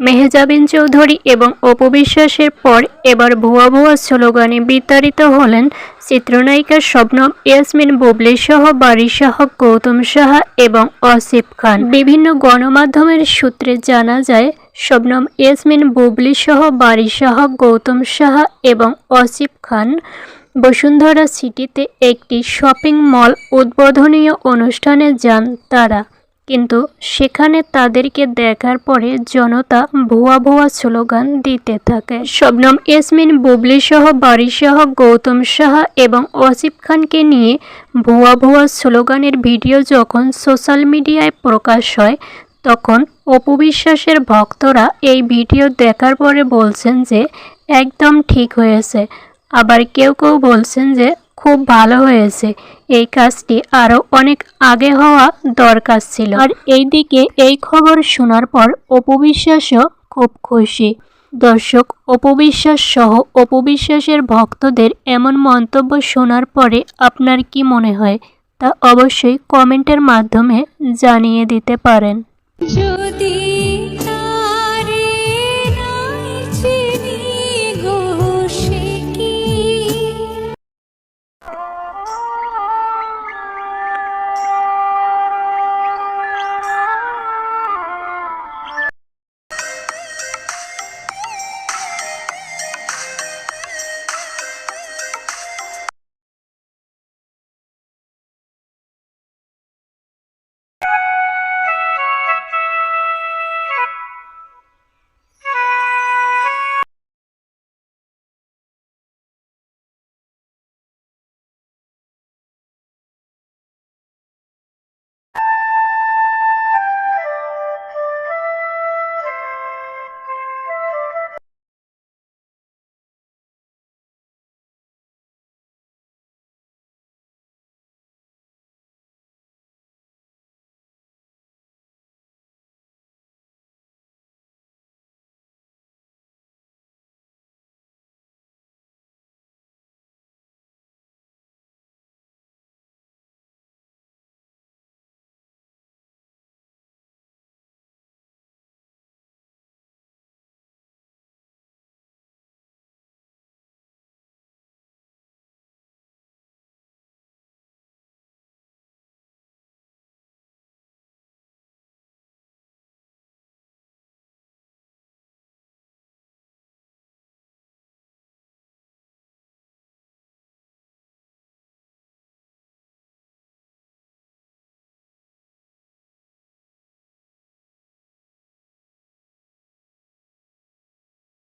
মেহজাবিন চৌধুরী এবং অপবিশ্বাসের পর এবার ভুয়া ভুয়া স্লোগানে বিতাড়িত হলেন চিত্রনায়িকা শবনম ইয়াসমিন বুবলি সহ বারিশাহ গৌতম সাহা এবং অসিফ খান। বিভিন্ন গণমাধ্যমের সূত্রে জানা যায় শবনম ইয়াসমিন বুবলি সহ বারিশাহ গৌতম সাহা এবং অসিফ খান বসুন্ধরা সিটিতে একটি শপিং মল উদ্বোধনীয় অনুষ্ঠানে যান তারা। কিন্তু সেখানে তাদেরকে দেখার পরে জনতা ভুয়া ভুয়া স্লোগান দিতে থাকে। শবনম ইয়াসমিন, বুবলি সহ বারিসহ গৌতম সাহা এবং ওয়াসিফ খানকে নিয়ে ভুয়া ভুয়া স্লোগানের ভিডিও যখন সোশ্যাল মিডিয়ায় প্রকাশ হয়, তখন অপবিশ্বাসের ভক্তরা এই ভিডিও দেখার পরে বলছেন যে, একদম ঠিক হয়েছে। আবার কেউ কেউ বলছেন যে খুব ভালো হয়েছে। এই কাজটি আরও অনেক আগে হওয়া দরকার ছিল। আর এইদিকে এই খবর শোনার পর অপবিশ্বাসও খুব খুশি। দর্শক, অপবিশ্বাস সহ অপবিশ্বাসের ভক্তদের এমন মন্তব্য শোনার পরে আপনার কি মনে হয়, তা অবশ্যই কমেন্টের মাধ্যমে জানিয়ে দিতে পারেন। যদি